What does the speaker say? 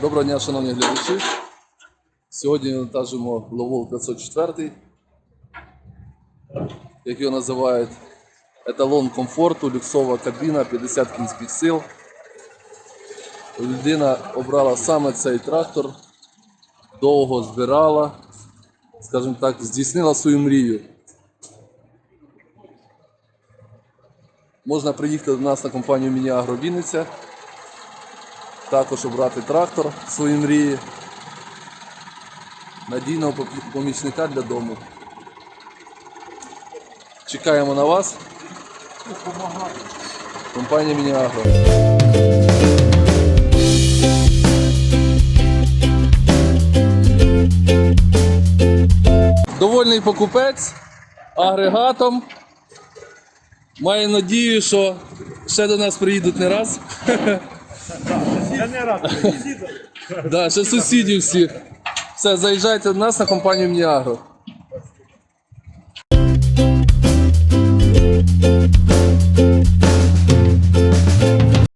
Доброго дня, шановні глядачі. Сьогодні вантажимо Ловол 504, як його називають еталон комфорту, люксова кабіна, 50 кінських сил. Людина обрала саме цей трактор, довго збирала, скажімо так, здійснила свою мрію. Можна приїхати до нас на компанію Мініагро Вінниця також обрати трактор свої мрії, надійного помічника для дому. Чекаємо на вас. Компанія Мініагро. Довольний покупець агрегатом. Маю надію, що ще до нас приїдуть не раз. Да, ще сусідів всіх. Все, заїжджайте до нас на компанію Мніагро.